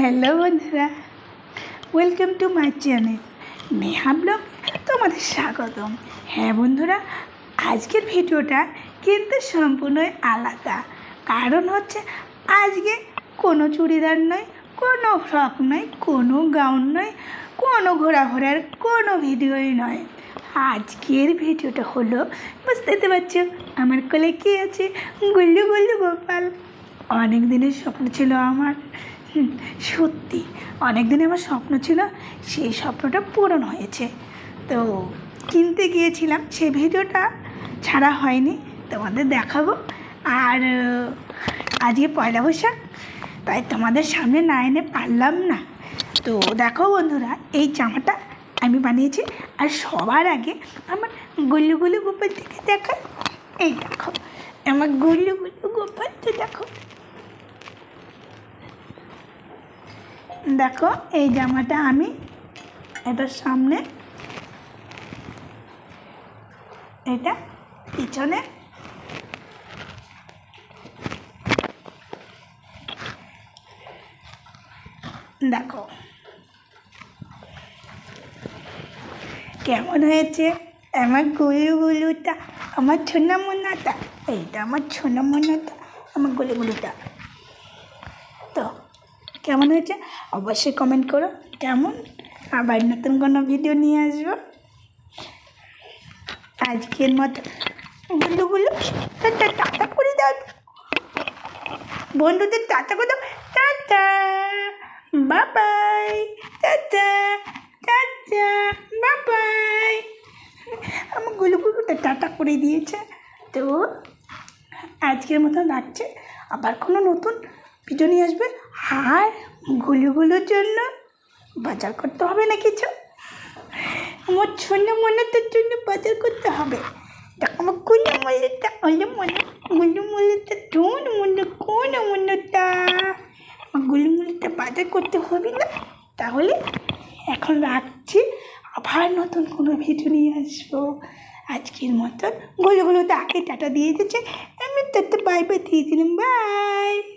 Hello বন্ধুরা welcome to my channel Neha blog তোমাদের স্বাগতম। হ্যাঁ বন্ধুরা, আজকের ভিডিওটা কিন্তু সম্পূর্ণই আলাদা। কারণ হচ্ছে আজকে কোনো চুড়িদার নয়, কোনো ফ্রক নয়, কোনো গাউন নয়, কোনো ঘোরাঘোরার কোনো ভিডিওই নয়। আজকের ভিডিওটা হলো বুঝতে পারছ, আমার কোলে কী আছে? গুল্লু গুল্লু গোপাল। অনেক দিনের স্বপ্ন ছিল আমার। সত্যি। অনেক দিনে আমার স্বপ্ন ছিল, সেই স্বপ্নটা পূরণ হয়েছে। তো কিনতে গিয়েছিলাম, সেই ভিডিওটা ছাড়া হয়নি, তোমাদের দেখাবো। আর আজকে পয়লা বৈশাখ, তাই তোমাদের সামনে না এনে পারলাম না। তো দেখো বন্ধুরা, এই জামাটা আমি বানিয়েছি, আর সবার আগে আমার গুল্লু গুল্লু গোপাল থেকে দেখা এই দেখো, আমার গুল্লু গুল্লু তো দেখো। দেখো, এই জামাটা আমি এটার সামনে, এটা পিছনে। দেখো, কেমন হয়েছে? আমার গুলু গুলুটা আমার ছোনা মোনাটা এইটা আমার ছোনা মোনাটা আমার গুলু গুলুটা কেমন হয়েছে অবশ্যই কমেন্ট করো, কেমন? আবার নতুন কোনো ভিডিও নিয়ে আসব। আজকের মতো বন্ধুগুলো টাটা করে দাও। বন্ধুদের টাটা করে দাও। টাটা বাবাই টাটা টাটা বাবাই আমার গুলুগুলোটা টাটা করে দিয়েছে। তো আজকের মতন রাখছে। আবার কোনো নতুন নিয়ে আসবে। আর গুলুগুলোর জন্য বাজার করতে হবে না কিছু। আমার ছোট মনেটার জন্য বাজার করতে হবে। আমার গুলু মল্লিটা অলে মনে গুলু মল্লিটা কোন মনে কোন মনেটা আমার গুলু মল্লিটা বাজার করতে হবে না? তাহলে এখন রাখছি। আবার নতুন কোনো ভিডিও নিয়ে আসব। আজকের মতনগুলো গুলো তো আগে টাটা দিয়ে দিচ্ছে আমি তো বাই বাই দিয়ে দিলাম। বাই।